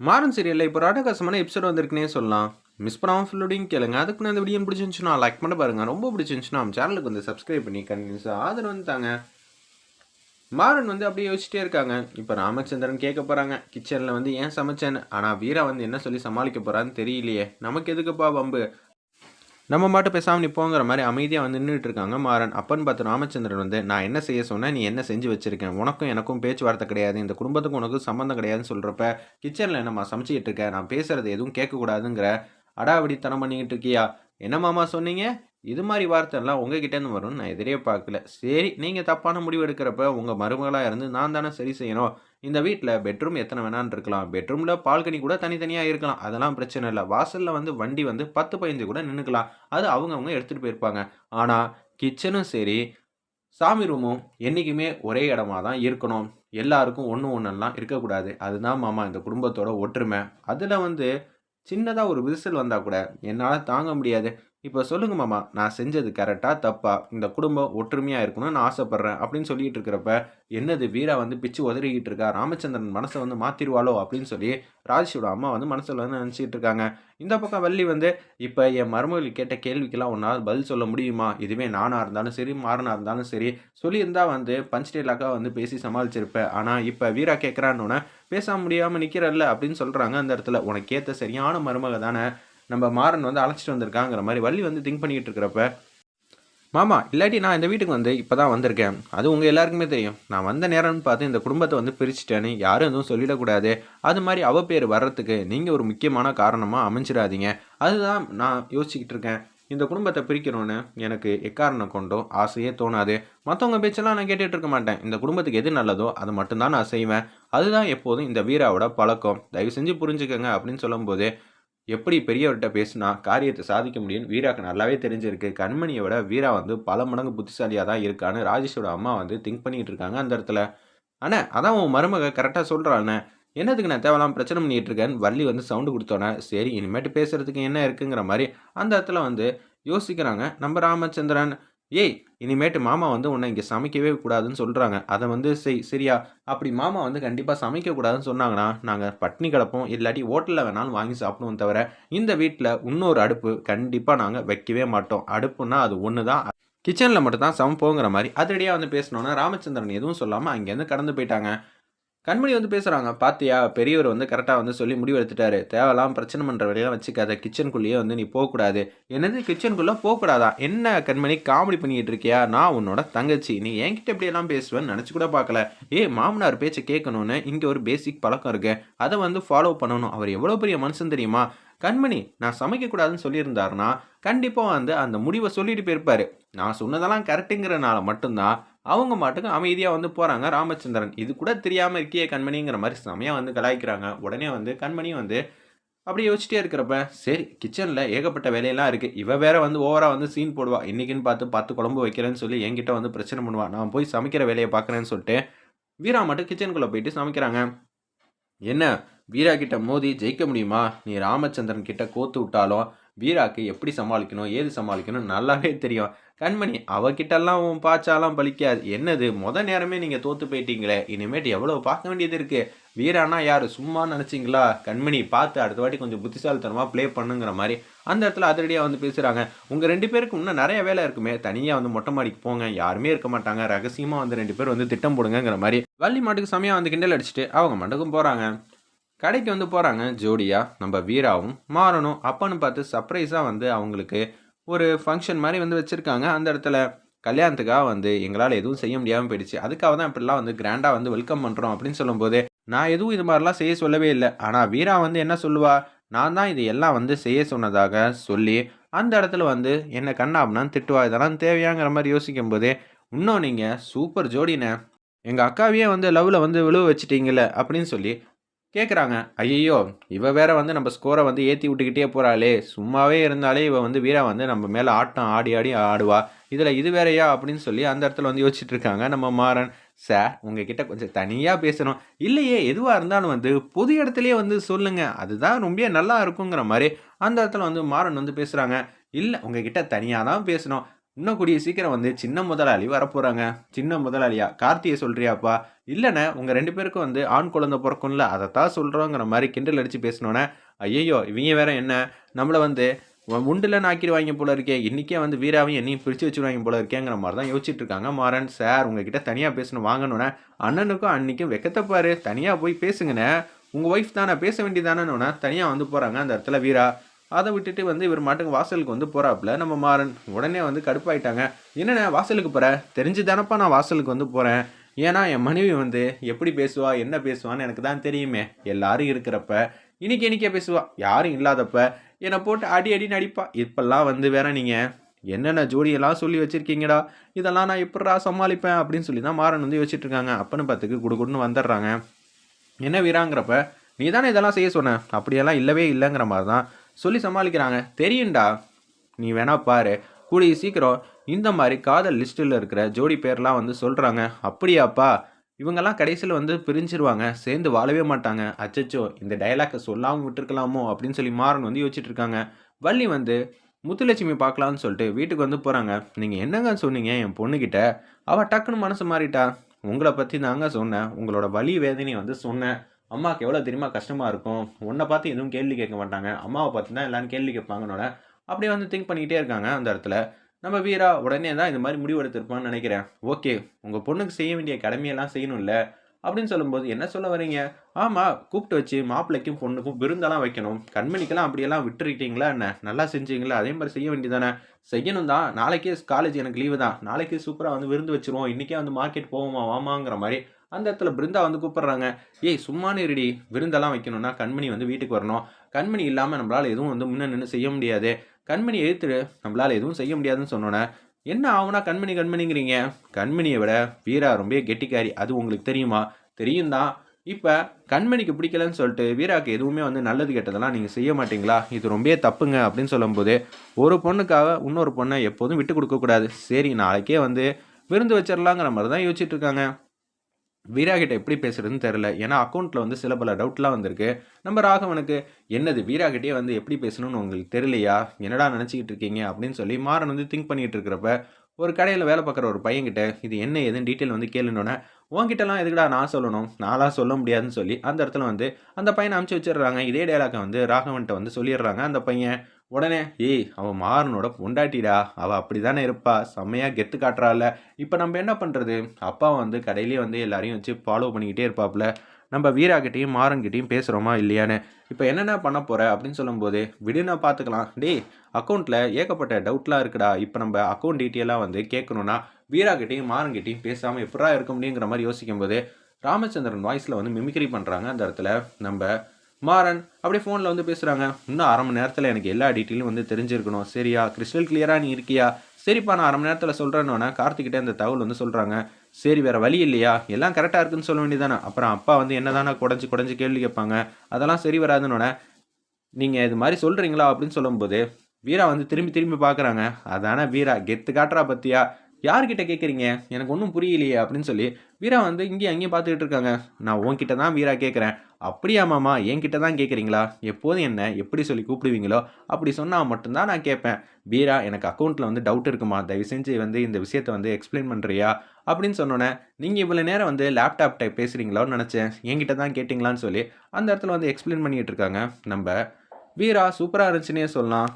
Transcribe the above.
மாறன் சீரியலில் இப்போ ஒரு அட்டகாசமான எபிசோட் வந்திருக்குனே சொல்லலாம் மிஸ் பண்ணாமல் ஃபுல்லோடையும் கேளுங்க. அதுக்கு நான் இந்த வீடியோ பிடிச்சிருந்துச்சுன்னா லைக் பண்ண பாருங்கள் ரொம்ப பிடிச்சிருந்துச்சுன்னா நம்ம சேனலுக்கு வந்து சப்ஸ்கிரைப் பண்ணி கண்டினியூஸாக ஆதரவு வந்து தாங்க. மாறன் வந்து அப்படியே யோசிச்சிட்டே இருக்காங்க. இப்போ ராமச்சந்திரன் கேட்க போகிறாங்க கிச்சனில் வந்து ஏன் சமைச்சேன்னு? ஆனால் வீரா வந்து என்ன சொல்லி சமாளிக்க போகிறான்னு தெரியலையே. நமக்கு எதுக்குப்பா வம்பு? நம்ம மாட்டு பேசாமல் நிற்போங்கிற மாதிரி அமைதியாக வந்து நின்றுட்டு இருக்காங்க மாறன் அப்பன்னு பார்த்து ராமச்சந்திரன் வந்து நான் என்ன செய்ய சொன்னேன்? நீ என்ன செஞ்சு வச்சிருக்கேன் உனக்கும் எனக்கும் பேச்சுவார்த்தை கிடையாது. இந்த குடும்பத்துக்கும் உனக்கும் சம்மந்தம் கிடையாதுன்னு சொல்கிறப்ப கிச்சனில் என்னம்மா சமைச்சிக்கிட்டு இருக்கேன் நான் பேசுகிறது எதுவும் கேட்கக்கூடாதுங்கிற அடாவடித்தனம் பண்ணிக்கிட்டு இருக்கியா என்ன மாமா சொன்னீங்க? இது மாதிரி வார்த்தைலாம் உங்ககிட்டேருந்து வரும்னு நான் எதிரே பார்க்கல. சரி நீங்கள் தப்பான முடிவு எடுக்கிறப்ப உங்கள் மருமகளாக இருந்து நான் தானே சரி செய்யணும். இந்த வீட்டில் பெட்ரூம் எத்தனை வேணான்னு இருக்கலாம். பெட்ரூமில் பால்கனி கூட தனித்தனியாக இருக்கலாம். அதெல்லாம் பிரச்சனை இல்லை. வாசலில் வந்து வண்டி வந்து பத்து பதினஞ்சு கூட நின்றுக்கலாம் அது அவங்கவுங்க எடுத்துகிட்டு போயிருப்பாங்க. ஆனால் கிச்சனும் சரி சாமி ரூமும் என்றைக்குமே ஒரே இடமா தான் இருக்கணும். எல்லாருக்கும் ஒன்று ஒன்றெல்லாம் இருக்கக்கூடாது. அதுதான் மாமா இந்த குடும்பத்தோட ஒற்றுமை. அதில் வந்து சின்னதாக ஒரு விரிசல் வந்தால் கூட என்னால் தாங்க முடியாது. இப்போ சொல்லுங்க மாமா நான் செஞ்சது கரெக்டாக தப்பா இந்த குடும்பம் ஒற்றுமையாக இருக்கணும்னு நான் ஆசைப்பட்றேன் அப்படின்னு சொல்லிட்டு இருக்கிறப்ப என்னது வீரா வந்து பிச்சு உதறிக்கிட்டு இருக்கா ராமச்சந்திரன் மனசை வந்து மாற்றிடுவாளோ அப்படின்னு சொல்லி ராஜேஷோட அம்மா வந்து மனசில் வந்து நினச்சிக்கிட்டு இருக்காங்க. இந்த பக்கம் வள்ளி வந்து இப்போ என் மருமகள் கேட்ட கேள்விக்கெல்லாம் ஒன்றால் பதில் சொல்ல முடியுமா? இதுவே நானாக இருந்தாலும் சரி மாறனாக இருந்தாலும் சரி சொல்லியிருந்தா வந்து பஞ்ச் டேலாக்காக வந்து பேசி சமாளிச்சிருப்பேன் ஆனால் இப்போ வீரா கேட்குறான்னு பேச முடியாமல் நிற்கிறல்ல அப்படின்னு சொல்கிறாங்க அந்த இடத்துல. உனக்கு ஏற்ற சரியான மருமக தானே நம்ம மாறன் வந்து அழைச்சிட்டு வந்திருக்காங்கிற மாதிரி வள்ளி வந்து திங்க் பண்ணிக்கிட்டு இருக்கிறப்ப மாமா இல்லாட்டி நான் இந்த வீட்டுக்கு வந்து இப்போ தான் வந்திருக்கேன். அது உங்கள் எல்லாருக்குமே தெரியும். நான் வந்த நேரம்னு பார்த்து இந்த குடும்பத்தை வந்து பிரிச்சுட்டேன்னு யாரும் எதுவும் சொல்லிடக்கூடாது. அது மாதிரி அவ பேர் வர்றதுக்கு நீங்கள் ஒரு முக்கியமான காரணமாக அமைஞ்சிடாதீங்க. அதுதான் நான் யோசிச்சுக்கிட்டு இருக்கேன். இந்த குடும்பத்தை பிரிக்கணும்னு எனக்கு எக்காரணம் கொண்டோ ஆசையே தோணாது. மற்றவங்க பேச்செல்லாம் நான் கேட்டுட்டு இருக்க மாட்டேன். இந்த குடும்பத்துக்கு எது நல்லதோ அது மட்டும்தான் நான் செய்வேன். அதுதான் எப்போதும் இந்த வீராவோட பழக்கம். தயவு செஞ்சு புரிஞ்சுக்கங்க அப்படின்னு சொல்லும்போது எப்படி பெரியவர்கிட்ட பேசினா காரியத்தை சாதிக்க முடியும்னு வீராக்கு நல்லாவே தெரிஞ்சிருக்கு. கண்மணியை விட வீரா வந்து பல மடங்கு புத்திசாலியாக தான் இருக்கான்னு ராஜேஷோட அம்மா வந்து திங்க் பண்ணிட்டு இருக்காங்க அந்த இடத்துல. அண்ணே அதான் உன் மருமக கரெக்டாக சொல்கிறாண்ணே என்னதுக்கு நான் தேவையில்லாம் பிரச்சனை பண்ணிகிட்டு இருக்கேன்னு வள்ளி வந்து சவுண்டு கொடுத்தோன்னே சரி இனிமேட்டு பேசுகிறதுக்கு என்ன இருக்குங்கிற மாதிரி அந்த இடத்துல வந்து யோசிக்கிறாங்க. நம்ம ராமச்சந்திரன் ஏய் இனிமேட்டு மாமா வந்து உன்னை இங்கே சமைக்கவே கூடாதுன்னு சொல்கிறாங்க அதை வந்து செய் சரியா? அப்படி மாமா வந்து கண்டிப்பாக சமைக்கக்கூடாதுன்னு சொன்னாங்கன்னா நாங்கள் பட்னி கிடப்போம். இல்லாட்டி ஹோட்டலில் வேணாலும் வாங்கி சாப்பிடுவோம் தவிர இந்த வீட்டில் இன்னொரு அடுப்பு கண்டிப்பாக நாங்கள் வைக்கவே மாட்டோம். அடுப்புன்னா அது ஒன்று தான் கிச்சனில் மட்டும் தான் சமைப்போங்கிற மாதிரி அதிரடியாக வந்து பேசினோன்னா ராமச்சந்திரன் எதுவும் சொல்லாமல் அங்கேருந்து கடந்து போயிட்டாங்க. கண்மணி வந்து பேசுகிறாங்க பார்த்தியா பெரியவர் வந்து கரெக்டாக வந்து சொல்லி முடிவு எடுத்துட்டாரு. தேவையில்லாம் பிரச்சனை பண்ணுற வழியெல்லாம் வச்சுக்காத. கிச்சனுக்குள்ளேயே வந்து நீ போகக்கூடாது. என்னது? கிச்சனுக்குள்ளே போகக்கூடாதா? என்ன கண்மணி காமெடி பண்ணிக்கிட்டு இருக்கியா? நான் உன்னோட தங்கச்சி. நீ என்கிட்ட எப்படியெல்லாம் பேசுவேன்னு நினச்சி கூட பார்க்கல. ஏ மாமனார் பேச்சை கேட்கணுன்னு இங்கே ஒரு பேசிக் பழக்கம் இருக்கு. அதை வந்து ஃபாலோ பண்ணணும். அவர் எவ்வளோ பெரிய மனுஷன் தெரியுமா? கண்மணி நான் சமைக்கக்கூடாதுன்னு சொல்லியிருந்தாருன்னா கண்டிப்பாக வந்து அந்த முடிவை சொல்லிட்டு போயிருப்பாரு. நான் சொன்னதெல்லாம் கரெக்டுங்கிறனால மட்டும்தான் அவங்க மாட்டுக்கு அமைதியாக வந்து போகிறாங்க ராமச்சந்திரன். இது கூட தெரியாமல் இருக்கியே கண்மணிங்கிற மாதிரி செமையாக வந்து கலாய்க்கிறாங்க. உடனே வந்து கண்மணி வந்து அப்படி யோசிச்சிட்டே இருக்கிறப்ப சரி கிச்சனில் ஏகப்பட்ட வேலையெல்லாம் இருக்குது இவ வேற வந்து ஓவராக வந்து சீன் போடுவா. இன்றைக்கின்னு பார்த்து பத்து குழம்பு வைக்கிறேன்னு சொல்லி என்கிட்ட வந்து பிரச்சனை பண்ணுவா. நான் போய் சமைக்கிற வேலையை பார்க்குறேன்னு சொல்லிட்டு வீரா மட்டும் கிச்சனுக்குள்ளே போயிட்டு சமைக்கிறாங்க. என்ன? வீரா கிட்ட மோதி ஜெயிக்க முடியுமா? நீ ராமச்சந்திரன் கிட்ட கோத்து விட்டாலும் வீராக்கு எப்படி சமாளிக்கணும் ஏது சமாளிக்கணும் நல்லாவே தெரியும். கண்மணி அவகிட்டெல்லாம் உன் பாச்சாலாம் பலிக்காது. என்னது முத நேரமே நீங்கள் தோற்று போயிட்டீங்களே. இனிமேட்டு எவ்வளோ பார்க்க வேண்டியது இருக்குது வீரானா யார்? சும்மா நினச்சிங்களா? கண்மணி பார்த்து அடுத்த வாட்டி கொஞ்சம் புத்திசாலித்தனமாக ப்ளே பண்ணுங்கிற மாதிரி அந்த இடத்துல அதிரடியாக வந்து பேசுகிறாங்க உங்கள் ரெண்டு பேருக்கு இன்னும் நிறைய வேலை இருக்குமே. தனியாக வந்து மொட்டை மாடிக்கு போங்க. யாருமே இருக்க மாட்டாங்க. ரகசியமாக வந்து ரெண்டு பேர் வந்து திட்டம் போடுங்கிற மாதிரி வள்ளி மாட்டுக்கு சமயம் வந்து கிண்டல் அடிச்சுட்டு அவங்க மண்டக்கும் போகிறாங்க கடைக்கு வந்து போகிறாங்க ஜோடியாக நம்ம வீராவும் மாறணும் அப்பன்னு பார்த்து சர்ப்ரைஸாக வந்து அவங்களுக்கு ஒரு ஃபங்க்ஷன் மாதிரி வந்து வச்சுருக்காங்க. அந்த இடத்துல கல்யாணத்துக்காக வந்து எங்களால் எதுவும் செய்ய முடியாமல் போயிடுச்சு. அதுக்காக தான் இப்படிலாம் வந்து கிராண்டாக வந்து வெல்கம் பண்ணுறோம் அப்படின்னு சொல்லும்போது நான் எதுவும் இது மாதிரிலாம் செய்ய சொல்லவே இல்லை. ஆனால் வீரா வந்து என்ன சொல்லுவா? நான் தான் இது எல்லாம் வந்து செய்ய சொன்னதாக சொல்லி அந்த இடத்துல வந்து என்ன கண்ணாப்னான்னு திட்டுவா. இதெல்லாம் தேவையாங்கிற மாதிரி யோசிக்கும் போதே இன்னும் நீங்கள் சூப்பர் ஜோடினே எங்கள் அக்காவையே வந்து லவ்வில் வந்து விழுவ வச்சிட்டீங்களே அப்படின்னு சொல்லி கேட்குறாங்க ஐயோ இவ வேற வந்து நம்ம ஸ்கோரை வந்து ஏற்றி விட்டுக்கிட்டே போகிறாளே சும்மாவே இருந்தாலே இவ வந்து வீரா வந்து நம்ம மேலே ஆட்டம் ஆடி ஆடி ஆடுவா. இதில் இது வேறையா அப்படின்னு சொல்லி அந்த இடத்துல வந்து யோசிச்சுட்டு இருக்காங்க நம்ம மாறன். சார் உங்ககிட்ட கொஞ்சம் தனியாக பேசணும். இல்லையே எதுவாக இருந்தாலும் வந்து பொது இடத்துலையே வந்து சொல்லுங்கள் அதுதான் ரொம்ப நல்லா இருக்குங்கிற மாதிரி அந்த இடத்துல வந்து மாறன் வந்து பேசுகிறாங்க இல்லை உங்ககிட்ட தனியாக தான் பேசணும். இன்னும் கூடிய சீக்கிரம் வந்து சின்ன முதலாளி வரப்போகிறாங்க சின்ன முதலாளியா கார்த்தியை சொல்கிறியாப்பா இல்லைண்ணே உங்கள் ரெண்டு பேருக்கும் வந்து ஆண் குழந்தை பிறக்கும்ல தான் சொல்கிறோங்கிற மாதிரி கிண்டல் அடித்து பேசினோன்னே ஐயையோ இவங்க வேற என்ன? நம்மளை வந்து உண்டில் நாக்கிடுவாங்க போல இருக்கே இன்றைக்கே வந்து வீராவையும் என்னையும் பிரித்து வச்சுருவாங்க போல இருக்கேங்கிற மாதிரி தான் யோசிச்சுட்டு இருக்காங்க. மாறன் சார் உங்ககிட்ட தனியாக பேசணும் வாங்கணுன்னே அண்ணனுக்கும் அன்னைக்கும் வெக்கத்தப்பாரு தனியாக போய் பேசுங்கண்ணே. உங்கள் ஒய்ஃப் தானே பேச வேண்டியதானே தனியாக வந்து போகிறாங்க அந்த இடத்துல வீரா. அதை விட்டுட்டு வந்து இவர் மாட்டுக்கு வாசலுக்கு வந்து போகிறாப்புல நம்ம மாறன். உடனே வந்து கடுப்பாயிட்டாங்க. என்னண்ணே வாசலுக்கு போகிற தெரிஞ்சு தானப்பா நான் வாசலுக்கு வந்து போகிறேன் ஏன்னா என் மனைவி வந்து எப்படி பேசுவா என்ன பேசுவான்னு எனக்கு தான் தெரியுமே. எல்லாரும் இருக்கிறப்ப இன்னைக்கு இன்றைக்கே பேசுவா. யாரும் இல்லாதப்ப என்னை போட்டு அடி அடி நடிப்பா இப்பெல்லாம் வந்து வேற நீங்கள் என்னென்ன ஜோடியெல்லாம் சொல்லி வச்சிருக்கீங்கடா? இதெல்லாம் நான் எப்படா சமாளிப்பேன் அப்படின்னு சொல்லி தான் மாறன் வந்து யோசிச்சுட்டு இருக்காங்க அப்பன்னு பார்த்துக்கு குடுகுடுன்னு வந்துடுறாங்க. என்ன வீராங்கிறப்ப நீ தானே இதெல்லாம் செய்ய சொன்ன? அப்படியெல்லாம் இல்லவே இல்லைங்கிற மாதிரி தான் சொல்லி சமாளிக்கிறாங்க. தெரியும்டா. நீ வேணா பாரு. கூடிய சீக்கிரம் இந்த மாதிரி காதல் லிஸ்ட்டில் இருக்கிற ஜோடி பேர்லாம் வந்து சொல்கிறாங்க அப்படியாப்பா? இவங்கெல்லாம் கடைசியில் வந்து பிரிஞ்சிருவாங்க சேர்ந்து வாழவே மாட்டாங்க. அச்சச்சோ இந்த டைலாக்கை சொல்லாமல் விட்டுருக்கலாமோ அப்படின்னு சொல்லி மாறன் வந்து யோசிச்சுட்டு இருக்காங்க. வள்ளி வந்து முத்துலட்சுமி பார்க்கலான்னு சொல்லிட்டு வீட்டுக்கு வந்து போகிறாங்க நீங்கள் என்னங்க சொன்னீங்க? என் பொண்ணுக்கிட்ட அவள் டக்குன்னு மனசு மாறிட்டா. உங்களை பற்றி தாங்க சொன்னேன். உங்களோட வலி வேதனையை வந்து சொன்னேன். அம்மாவுக்கு எவ்வளோ தெரியுமா கஷ்டமாக இருக்கும்? உன்னை பார்த்து எதுவும் கேள்வி கேட்க மாட்டாங்க. அம்மாவை பார்த்து தான் எல்லாரும் கேள்வி கேட்பாங்கன்னோட அப்படியே வந்து திங்க் பண்ணிக்கிட்டே இருக்காங்க அந்த இடத்துல. நம்ம வீரா உடனே தான் இந்த மாதிரி முடிவு எடுத்திருப்பான்னு நினைக்கிறேன். ஓகே உங்கள் பொண்ணுக்கு செய்ய வேண்டிய கடமையெல்லாம் செய்யணும்ல அப்படின்னு சொல்லும்போது என்ன சொல்ல வரீங்க? ஆமாம் கூப்பிட்டு வச்சு மாப்பிள்ளைக்கும் பொண்ணுக்கும் விருந்தெல்லாம் வைக்கணும். கண்மணிக்கெல்லாம் அப்படியெல்லாம் விட்டுருக்கீங்களா என்ன? நல்லா செஞ்சீங்களா? அதே மாதிரி செய்ய வேண்டியதானே? செய்யணும் தான். நாளைக்கே காலேஜ் எனக்கு லீவு தான். நாளைக்கே சூப்பராக வந்து விருந்து வச்சிருவோம். இன்றைக்கே வந்து மார்க்கெட் போவோமா வாமாங்கிற மாதிரி அந்த இடத்துல பிருந்தா வந்து கூப்பிட்றாங்க. ஏய் சும்மானு ரெடி விருந்தெல்லாம் வைக்கணும்னா கண்மணி வந்து வீட்டுக்கு வரணும். கண்மணி இல்லாமல் நம்மளால் எதுவும் வந்து முன்ன நின்று செய்ய முடியாது. கண்மணி எழுத்துரு நம்மளால் எதுவும் செய்ய முடியாதுன்னு சொன்னோன்னே என்ன ஆகுனா கண்மணி கண்மணிங்கிறீங்க? கண்மணியை விட வீரா ரொம்ப கெட்டிக்காரி. அது உங்களுக்கு தெரியுமா? தெரியும் தான் இப்போ கண்மணிக்கு பிடிக்கலன்னு சொல்லிட்டு வீராக்கு எதுவுமே வந்து நல்லது கெட்டதெல்லாம் நீங்கள் செய்ய மாட்டீங்களா? இது ரொம்ப தப்புங்க அப்படின்னு சொல்லும்போது ஒரு பொண்ணுக்காக இன்னொரு பொண்ணை எப்போதும் விட்டு கொடுக்கக்கூடாது சரி நாளைக்கே வந்து விருந்து வச்சிடலாங்கிற மாதிரி தான் யோசிச்சுட்டு இருக்காங்க. வீரா கிட்ட எப்படி பேசுறதுன்னு தெரில ஏன்னா அக்கௌண்ட்டில் வந்து சில பல டவுட்லாம் வந்திருக்கு. நம்ம ராகவனுக்கு என்னது வீரா கிட்டே வந்து எப்படி பேசணும்னு உங்களுக்கு தெரியலையா? என்னடா நினச்சிக்கிட்டு இருக்கீங்க? அப்படின்னு சொல்லி மாறன் வந்து திங்க் பண்ணிகிட்டு இருக்கிறப்ப ஒரு கடையில் வேலை பார்க்குற ஒரு பையன்கிட்ட இது என்ன ஏதுன்னு டீட்டெயில் வந்து கேளுனோன்னே உன்கிட்டலாம் எதுக்குடா நான் சொல்லணும்? நான்லாம் சொல்ல முடியாதுன்னு சொல்லி அந்த இடத்துல வந்து அந்த பையனை அமுச்சு வச்சிடுறாங்க. இதே டேலாக்கை வந்து ராகவன்கிட்ட வந்து சொல்லிடுறாங்க. அந்த பையன் உடனே ஏய் அவன் மாறனோட பொண்டாட்டிடா. அவள் அப்படி தானே இருப்பா. செம்மையாக கெத்து காட்டுறாள் இப்போ நம்ம என்ன பண்ணுறது அப்பா வந்து கடையிலேயே வந்து எல்லாரையும் வச்சு ஃபாலோ பண்ணிக்கிட்டே இருப்பாப்புல நம்ம வீராக்கிட்டையும் மாறன்கிட்டையும் பேசுகிறோமா இல்லையான்னு. இப்போ என்னென்ன பண்ண போகிற அப்படின்னு சொல்லும்போது விடுனா பார்த்துக்கலாம் டேய் அக்கௌண்ட்டில் ஏகப்பட்ட டவுட்லாம் இருக்குடா. இப்போ நம்ம அக்கௌண்ட் டீட்டெயிலாக வந்து கேட்கணுன்னா வீராக்கிட்டையும் மாறன்கிட்டையும் பேசாமல் எப்படா இருக்க முடியுங்கிற மாதிரி யோசிக்கும்போது ராமச்சந்திரன் வாய்ஸில் வந்து மிமிக்ரி பண்ணுறாங்க அந்த இடத்துல நம்ம மாறன் அப்படியே ஃபோனில் வந்து பேசுகிறாங்க இன்னும் அரை மணி நேரத்தில் எனக்கு எல்லா டீட்டெயிலும் வந்து தெரிஞ்சிருக்கணும். சரியா? கிறிஸ்டல் கிளியராக நீ இருக்கியா? சரிப்பா நான் அரை மணி நேரத்தில் சொல்கிறேன்னு கார்த்திகிட்டே அந்த தகவல் வந்து சொல்கிறாங்க சரி வேறு வழி இல்லையா? எல்லாம் கரெக்டாக இருக்குன்னு சொல்ல வேண்டியதானே அப்புறம் அப்பா வந்து என்ன தானே குடஞ்சி குடஞ்சி கேள்வி கேட்பாங்க. அதெல்லாம் சரி வராதுன்னொன்னே நீங்கள் இது மாதிரி சொல்கிறீங்களா அப்படின்னு சொல்லும்போது வீரா வந்து திரும்பி திரும்பி பார்க்குறாங்க. அதானே வீரா கெத்து காட்டுறா பற்றியா யார்கிட்ட கேட்குறீங்க எனக்கு ஒன்றும் புரியலையே அப்படின்னு சொல்லி வீரா வந்து இங்கேயும் அங்கேயும் பார்த்துக்கிட்டு இருக்காங்க. நான் உன்கிட்ட தான் வீரா கேட்குறேன் அப்படியா மாமா என்கிட்ட தான் கேட்குறீங்களா எப்போதும் என்ன? எப்படி சொல்லி கூப்பிடுவீங்களோ? அப்படி சொன்னால் மட்டும்தான் நான் கேட்பேன். வீரா எனக்கு அக்கௌண்ட்டில் வந்து டவுட் இருக்குமா? தயவு செஞ்சு வந்து இந்த விஷயத்தை வந்து எக்ஸ்பிளைன் பண்ணுறியா அப்படின்னு சொன்னோன்னே நீங்கள் இவ்வளோ நேரம் வந்து லேப்டாப் டைப் பேசுகிறீங்களோன்னு நினச்சேன். என்கிட்ட தான் கேட்டிங்களான்னு சொல்லி அந்த இடத்துல வந்து எக்ஸ்பிளைன் பண்ணிகிட்டு இருக்காங்க. நம்ம வீரா சூப்பராக இருந்துச்சுன்னே சொல்லலாம்.